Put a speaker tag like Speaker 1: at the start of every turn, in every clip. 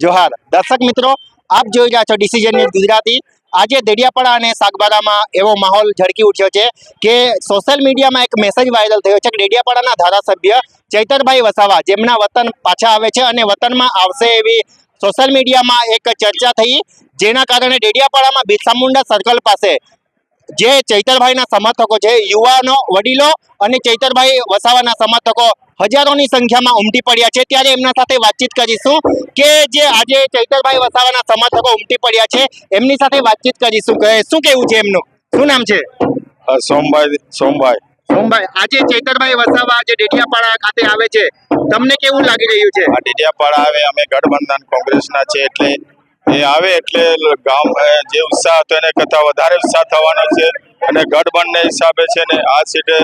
Speaker 1: જોહાર. દર્શક મિત્રો, આપ જોઈ રહ્યા છો ડિસિઝન ન્યૂઝ ગુજરાતી. આજે દેડિયાપાડા અને સાગબારામાં એવો માહોલ ઝળકી ઉઠ્યો છે કે સોશિયલ મીડિયામાં એક મેસેજ વાયરલ થયો છે કે દેડિયાપાડાના ધારાસભ્ય ચૈતરભાઈ વસાવા જેમના વતન પાછા આવે છે અને વતનમાં આવશે એવી સોશિયલ મીડિયામાં એક ચર્ચા થઈ, જેના કારણે ડેડિયાપાડામાં બિરસા મુંડા સર્કલ પાસે જે ચૈતરભાઈના સમર્થકો છે યુવાનો વડીલો અને ચૈતરભાઈ વસાવાના સમર્થકો હજારોની સંખ્યામાં ઉમટી પડ્યા છે. ત્યારે એમના સાથે વાતચીત કરીશું કે જે આજે ચૈતરભાઈ વસાવાના સમર્થકો ઉમટી પડ્યા છે એમની સાથે વાતચીત કરીશું. કે શું કેવું છે એમનું? શું નામ છે?
Speaker 2: સોમભાઈ સોમભાઈ.
Speaker 1: સોમભાઈ આજે ચૈતરભાઈ વસાવા આજે ડેડિયાપાડા ખાતે આવે છે. તમને કેવું લાગી રહ્યું છે?
Speaker 2: આ ડેડિયાપાડા આવે અમે ગઠબંધન કોંગ્રેસના છે એટલે એ આવે એટલે ગામ જે ઉત્સાહ હતો એને કરતાં વધારે ઉત્સાહ થવાનો છે અને ગઠબંધને હિસાબે છે ને આ સીટે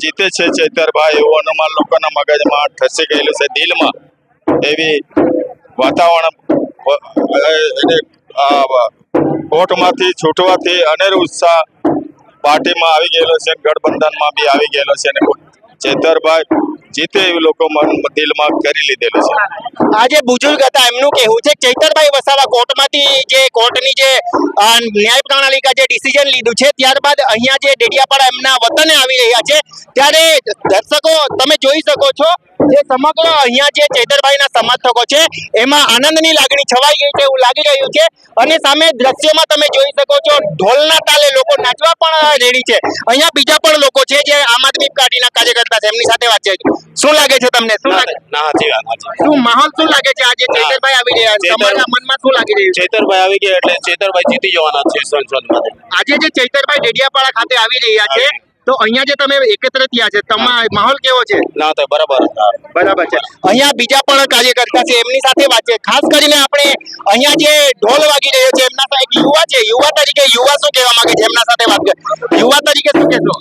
Speaker 2: જીતે છે ચૈતરભાઈ એવું અનુમાન લોકોના મગજમાં ઠસી ગયેલું છે દિલમાં. એવી વાતાવરણ એને કોર્ટમાંથી છૂટવાથી અનેરો ઉત્સાહ પાર્ટીમાં આવી ગયેલો છે ગઠબંધનમાં બી આવી ગયેલો છે અને ચેતરભાઈ જીતે એવું લોકો દિલમાં કરી લીધેલું છે.
Speaker 1: આજે બુજુર્ગ હતા, એમનું કહેવું છે ચૈતરભાઈ વસાવા કોર્ટમાંથી જે કોર્ટની જે ન્યાય પ્રણાલિકા જે ડિસિઝન લીધું છે, ત્યારબાદ અહીંયા જે ડેડિયાપાડા એમના વતને આવી રહ્યા છે, ત્યારે દર્શકો તમે જોઈ શકો છો જે સમગ્ર અહીંયા જે ચૈતરભાઈના સમર્થકો છે, એમાં આનંદની લાગણી છવાઈ ગઈ છે એવું લાગી રહ્યું છે. અને સામે દ્રશ્યમાં તમે જોઈ શકો છો, ઢોલના તાલે લોકો નાચવા પણ રેડી છે. અહીંયા બીજા પણ લોકો છે જે આમ આદમી પાર્ટીના કાર્યકર્તા છે એમની સાથે વાત છે. શું લાગે છે તમને? શું લાગે?
Speaker 3: ના સાચી વાત
Speaker 1: શું માહોલ શું લાગે છે? આજે ચેતરભાઈ આવી રહ્યા છે તમારા મનમાં શું લાગી રહ્યું છે?
Speaker 3: ચેતરભાઈ આવી ગયા એટલે ચેતરભાઈ જીતી જવાના છે સંસદમાં
Speaker 1: આજે જે ચૈતરભાઈ ડેડિયાપાડા ખાતે આવી રહ્યા છે તો અહીંયા જે તમે એકત્ર થયા છે તમારો માહોલ કેવો છે?
Speaker 3: ના તો બરાબર.
Speaker 1: બરાબર છે. અહીંયા બીજા પણ કાર્યકર્તા છે એમની સાથે વાત છે. ખાસ કરીને આપણે અહીંયા જે ઢોલ વાગી રહ્યો છે એમના સાથે યુવા છે. યુવા તરીકે યુવા શું કહેવા માંગે છે? એમના સાથે વાત કરે. યુવા તરીકે શું કહેશો?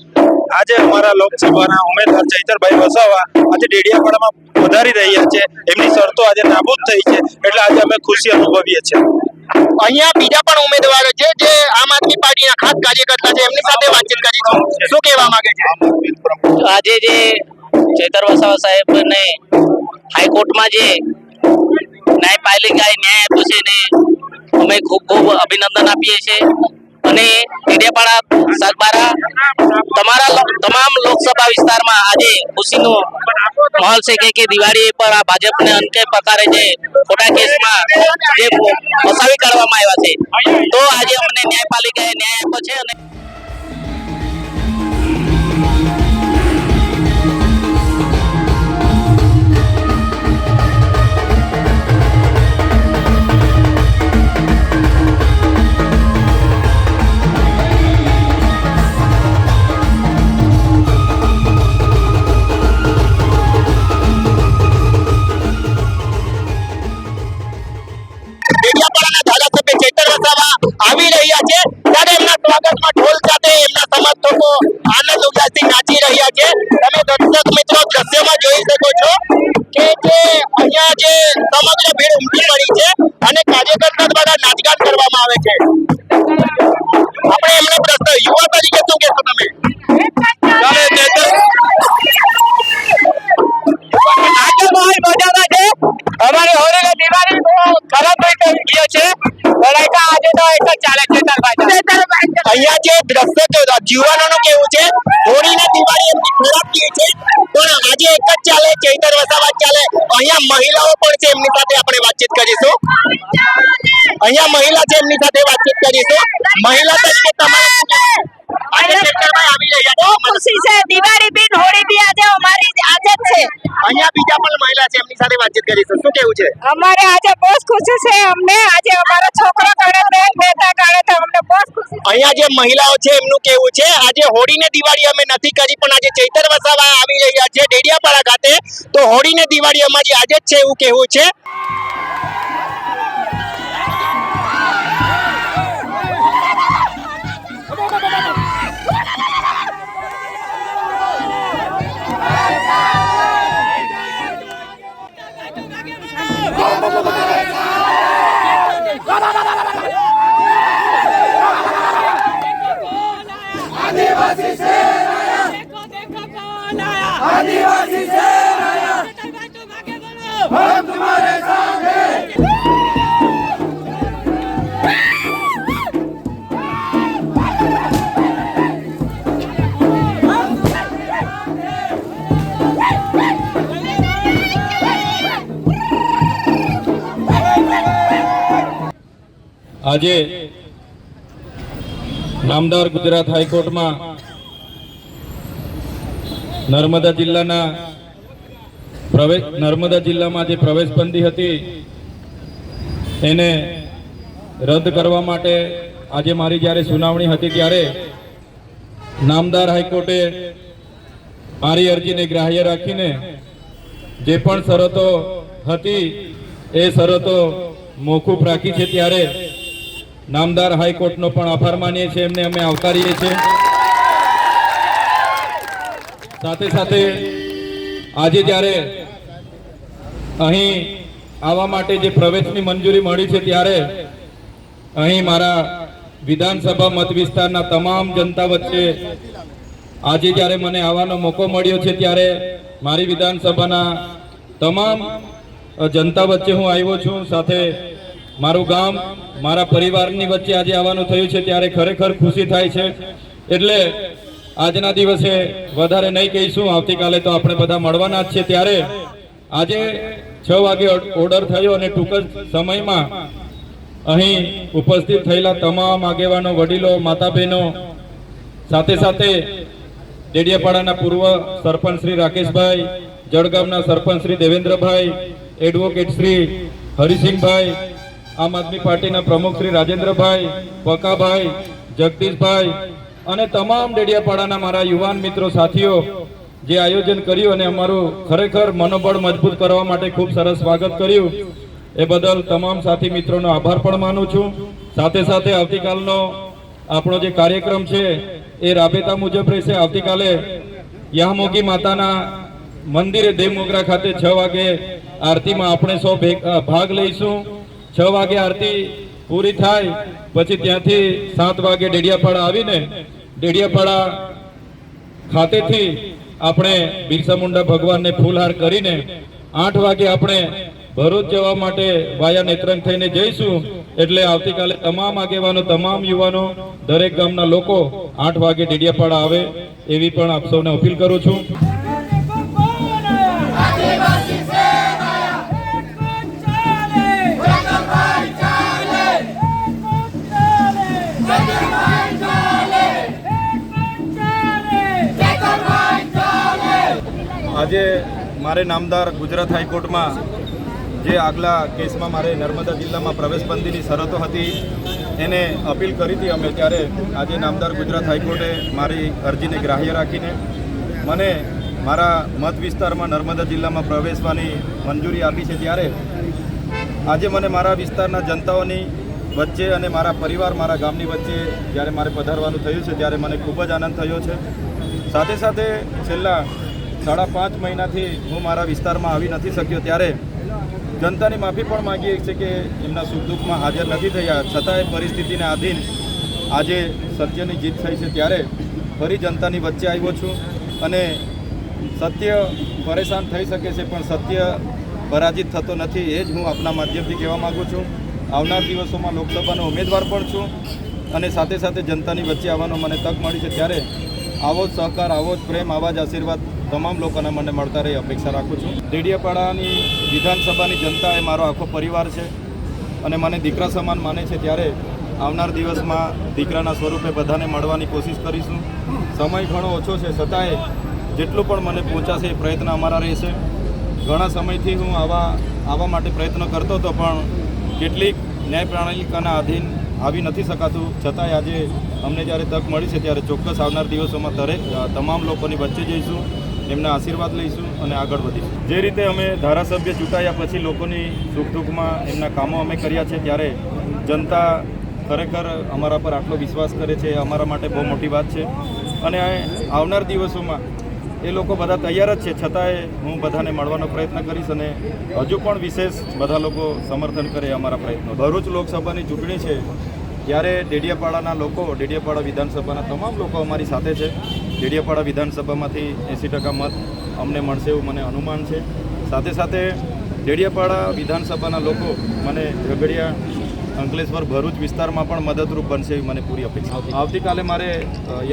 Speaker 4: આજે અમારા લોકસભાના ઉમેદવાર ચૈતરભાઈ વસાવા આજે ડેડિયાપાડામાં વધારી રહ્યા છે. એમની શરતો આજે નાબૂદ થઈ છે. એટલે આજે અમે ખુશી અનુભવીએ છીએ.
Speaker 1: અહીંયા બીજા પણ ઉમેદવારો છે જે આમ આદમી પાર્ટીના ખાસ કાર્યકર્તા છે. એમની સાથે વાતચીત કરીશું. શું કહેવા માંગે છે?
Speaker 5: આજે જે ચેતર વસાવા સાહેબને હાઈકોર્ટમાં જે ન્યાયપાલિકાએ ન્યાય આપ્યો છે એને અમે ખૂબ ખૂબ અભિનંદન આપીએ છીએ. અને ડેડિયાપાડા સાગબારા, તમારા તમામ લોકસભા વિસ્તારમાં આજે ખુશીનો માહોલ છે કે દિવાળી પર આ ભાજપને અંતે પ્રકારે જે ખોટા કેસમાં જે ફસાવી કાઢવામાં આવ્યા છે. તો આજે અમને ન્યાયપાલિકાએ ન્યાય આપ્યો છે અને
Speaker 1: આનંદ ઉલ્લાસથી નાચી રહ્યા છે. તમે દર્શક મિત્રો દ્રશ્યમાં જોઈ શકો છો કે જે અહીંયા જે સમગ્ર ભીડ ઉમટી પડી છે અને કાર્યકર્તા દ્વારા નાચગાન કરવામાં આવે છે. આપણે એમનો પ્રશ્ન યુવા તરીકે શું કહેશો તમે?
Speaker 5: અમારે હોળી દિવાળી ખરાબ રીતે ગયો છે લડાઈ આજે તો એક જ ચાલે ચેતરભાઈ
Speaker 1: અહીંયા જે દ્રશ્ય યુવાનોનું કેવું છે હોળીને દિવાળી એમની ખરાબ ગઈ છે. પણ આજે એક જ ચાલે ચૈતર વસાવા જ ચાલે. અહીંયા મહિલાઓ પણ છે એમની સાથે આપણે વાતચીત કરીશું. અહીંયા મહિલા છે એમની સાથે વાતચીત કરીશું. મહિલા તરીકે તમારે
Speaker 6: દિવાળી બી
Speaker 1: પણ મહિલા છે એમની સાથે વાતચીત કરીશું. શું કેવું છે?
Speaker 6: અમારે આજે બહુ ખુશી છે અમને. આજે અમારો છોકરો કારણે છે બેટા કાઢે છે અમને બહુ ખુશી
Speaker 1: અહીંયા જે મહિલાઓ છે એમનું કેવું છે આજે હોળીને દિવાળી અમે નથી કરી પણ આજે ચૈતર વસાવા આવી રહ્યા છે ડેડિયાપાડા ખાતે. તો હોળીને દિવાળી અમારી આજે જ છે એવું કેવું છે.
Speaker 7: आदिवासी सेनाया देखो देखो कौन आया आदिवासी सेनाया हम तुम्हारे साथ हैं
Speaker 8: આજે નામદાર ગુજરાત હાઈકોર્ટમાં નર્મદા જિલ્લાના પ્રવેશ નર્મદા જિલ્લામાં જે પ્રવેશબંધી હતી, એને રદ કરવા માટે આજે મારી જ્યારે સુનાવણી હતી ત્યારે નામદાર હાઈકોર્ટે મારી અરજીને ગ્રાહ્ય રાખીને જે પણ શરતો હતી, એ શરતો મોકૂફ રાખી છે ત્યારે નામદાર હાઈકોર્ટનો પણ આભાર માનીએ છીએ, એમને અમે આવકારીએ છીએ. સાથે સાથે આજે જ્યારે અહીં આવવા માટે જે પ્રવેશની મંજૂરી મળી છે, ત્યારે અહીં મારા વિધાનસભા મત વિસ્તારના તમામ જનતા વચ્ચે આજે જ્યારે મને આવવાનો મોકો મળ્યો છે, ત્યારે મારી વિધાનસભાના તમામ જનતા વચ્ચે હું આવ્યો છું. સાથે મારું ગામ, મારા પરિવારની વચ્ચે આજે આવવાનું થયું છે ત્યારે ખરેખર ખુશી થાય છે. એટલે આજના દિવસે વધારે નહીં કહીશું, આવતીકાલે તો આપણે બધા મળવાના જ છે. ત્યારે આજે છ વાગે ઓર્ડર થયો અને ટૂંક જ સમયમાં અહીં ઉપસ્થિત થયેલા તમામ આગેવાનો, વડીલો માતા બહેનો સાથે સાથે ડેડિયાપાડાના પૂર્વ સરપંચ શ્રી રાકેશભાઈ, જળગામના સરપંચ શ્રી દેવેન્દ્રભાઈ, એડવોકેટ શ્રી હરિસિંહભાઈ આમ આદમી પાર્ટીના પ્રમુખ શ્રી રાજેન્દ્રભાઈ, વકાભાઈ, જગદીશભાઈ અને તમામ ડેડિયાપાડાના મારા યુવાન મિત્રો, સાથીઓ, જે આયોજન કર્યું અને અમારું ખરેખર મનોબળ મજબૂત કરવા માટે ખૂબ સરસ સ્વાગત કર્યું, એ બદલ તમામ સાથી મિત્રોનો આભાર પણ માનું છું. સાથે સાથે આવતીકાલનો આપણો જે કાર્યક્રમ છે, એ રાબેતા મુજબ રહેશે. આવતીકાલે યામોગી માતાના મંદિરે દેવમોગરા ખાતે છ વાગે આરતીમાં આપણે સૌ ભાગ લઈશું. છ વાગે આરતી પૂરી થાય, પછી ત્યાંથી સાત વાગે ડેડિયાપાડા આવીને ડેડિયાપાડા ખાતેથી આપણે બિરસા મુંડા ભગવાનને ફૂલહાર કરીને આઠ વાગે આપણે ભરૂચ જવા માટે વાયા નેત્રંગ થઈને જઈશું. એટલે આવતીકાલે તમામ આગેવાનો, તમામ યુવાનો, દરેક ગામના લોકો આઠ વાગે ડેડિયાપાડા આવે એવી પણ આપ સૌને અપીલ કરું છું.
Speaker 4: આજે મારે નામદાર ગુજરાત હાઈકોર્ટમાં જે આગલા કેસમાં મારે નર્મદા જિલ્લામાં પ્રવેશબંધીની શરતો હતી, એને અપીલ કરી હતી અમે ત્યારે આજે નામદાર ગુજરાત હાઈકોર્ટે મારી અરજીને ગ્રાહ્ય રાખીને મને મારા મત વિસ્તારમાં નર્મદા જિલ્લામાં પ્રવેશવાની મંજૂરી આપી છે ત્યારે આજે મને મારા વિસ્તારના જનતાઓની વચ્ચે અને મારા પરિવાર મારા ગામની વચ્ચે જ્યારે મારે પધારવાનું થયું છે ત્યારે મને ખૂબ જ આનંદ થયો છે. સાથે સાથે છેલ્લા સાડા પાંચ મહિનાથી હું મારા વિસ્તારમાં આવી નથી શક્યો ત્યારે જનતાની માફી પણ માગીએ છીએ કે એમના સુખ દુઃખમાં હાજર નથી થયા. છતાંય પરિસ્થિતિને આધીન આજે સત્યની જીત થઈ છે ત્યારે ફરી જનતાની વચ્ચે આવ્યો છું અને સત્ય પરેશાન થઈ શકે છે, પણ સત્ય પરાજિત થતો નથી એ જ હું આપના માધ્યમથી કહેવા માગું છું. આવનાર દિવસોમાં લોકસભાનો ઉમેદવાર પણ છું અને સાથે સાથે જનતાની વચ્ચે આવવાનો મને તક મળી છે. ત્યારે આવો જ સહકાર, આવો જ પ્રેમ, આવા જ આશીર્વાદ તમામ લોકોના મને મળતા રહે અપેક્ષા રાખું છું. ડેડિયાપાડાની વિધાનસભાની જનતા એ મારો આખો પરિવાર છે અને મને દીકરા સમાન માને છે. ત્યારે આવનાર દિવસમાં દીકરાના સ્વરૂપે બધાને મળવાની કોશિશ કરીશું. સમય ઘણો ઓછો છે, છતાંય જેટલું પણ મને પહોંચાશે એ પ્રયત્ન અમારા રહેશે. ઘણા સમયથી હું આવા આવવા માટે પ્રયત્ન કરતો હતો, પણ કેટલીક ન્યાય પ્રણાલિકાના આધીન આવી નથી શકાતું. છતાંય આજે અમને જ્યારે તક મળી છે, ત્યારે ચોક્કસ આવનાર દિવસોમાં દરેક તમામ લોકોની વચ્ચે જઈશું. એમના આશીર્વાદ લઈશું અને આગળ વધીશું. જે રીતે અમે ધારાસભ્ય ચૂંટાયા પછી લોકોની સુખ દુઃખમાં એમના કામો અમે કર્યા છે, ત્યારે જનતા ખરેખર અમારા પર આટલો વિશ્વાસ કરે છે અમારા માટે બહુ મોટી વાત છે. અને આવનાર દિવસોમાં એ લોકો બધા તૈયાર જ છે, છતાંય હું બધાને મળવાનો પ્રયત્ન કરીશ અને હજુ પણ વિશેષ બધા લોકો સમર્થન કરે અમારા પ્રયત્નો. ભરૂચ લોકસભાની ચૂંટણી છે, ત્યારે ડેડિયાપાડાના લોકો, ડેડિયાપાડા વિધાનસભાના તમામ લોકો અમારી સાથે છે. ડેડિયાપાડા વિધાનસભામાંથી એંસી ટકા મત અમને મળશે એવું મને અનુમાન છે. સાથે સાથે ડેડિયાપાડા વિધાનસભાના લોકો મને ઝઘડિયા, અંકલેશ્વર, ભરૂચ વિસ્તારમાં પણ મદદરૂપ બનશે એવી મને પૂરી અપેક્ષા આવતીકાલે મારે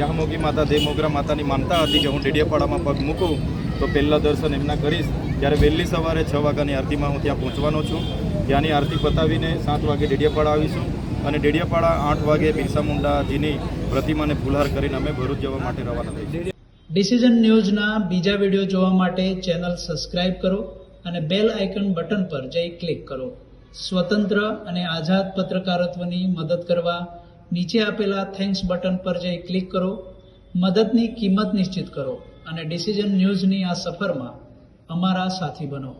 Speaker 4: યામોગી માતા દેવમોગરા માતાની માનતા હતી કે હું ડેડિયાપાડામાં પગ મૂકું તો પહેલાં દર્શન એમના કરીશ. ત્યારે વહેલી સવારે છ વાગ્યાની આરતીમાં હું ત્યાં પહોંચવાનો છું. ત્યાંની આરતી પતાવીને સાત વાગે ડેડિયાપાડા આવીશું. અને ડેડિયાપાડા આઠ વાગે બિરસા મુંડાજીની પ્રતિમાને ફુલહાર કરીને અમે ભરૂચ જવા માટે રવાના થઈ
Speaker 9: ડિસિઝન ન્યૂઝના બીજા વીડિયો જોવા માટે ચેનલ સબસ્ક્રાઇબ કરો અને બેલ આઇકન બટન પર જઈ ક્લિક કરો. સ્વતંત્ર અને આઝાદ પત્રકારત્વની મદદ કરવા નીચે આપેલા થેન્ક્સ બટન પર જઈ ક્લિક કરો. મદદની કિંમત નિશ્ચિત કરો અને ડિસિઝન ન્યૂઝની આ સફરમાં અમારા સાથી બનો.